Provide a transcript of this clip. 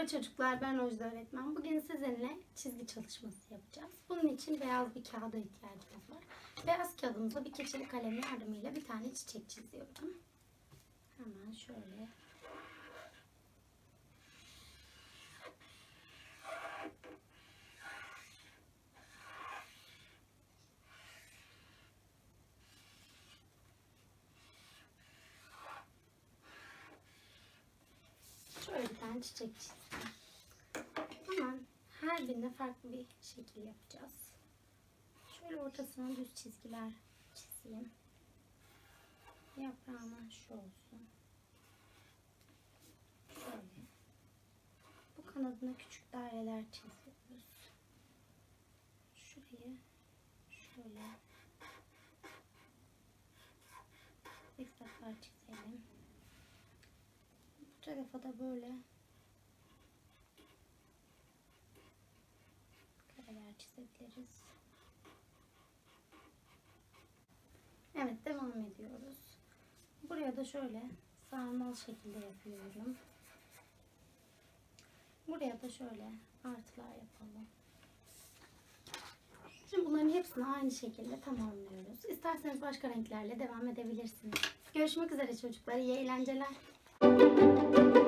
Merhaba çocuklar, ben Ojda öğretmen. Bugün sizinle çizgi çalışması yapacağız. Bunun için beyaz bir kağıda ihtiyacımız var. Beyaz kağıdımıza bir keçeli kalem yardımıyla bir tane çiçek çiziyorum. Hemen şöyle. Şöyle bir tane çiçek çizdim. Hemen her birine farklı bir şekil yapacağız. Şöyle ortasına düz çizgiler çizeyim. Yaprağıma şu olsun. Şöyle. Bu kanadına küçük daireler çiziyoruz. Şurayı şöyle zikzaklar çizelim. Bu tarafa da böyle çizebiliriz. Evet devam ediyoruz. Buraya da şöyle sarmal şekilde yapıyorum. Buraya da şöyle artılar yapalım. Şimdi bunların hepsini aynı şekilde tamamlıyoruz. İsterseniz başka renklerle devam edebilirsiniz. Görüşmek üzere çocuklar. İyi eğlenceler.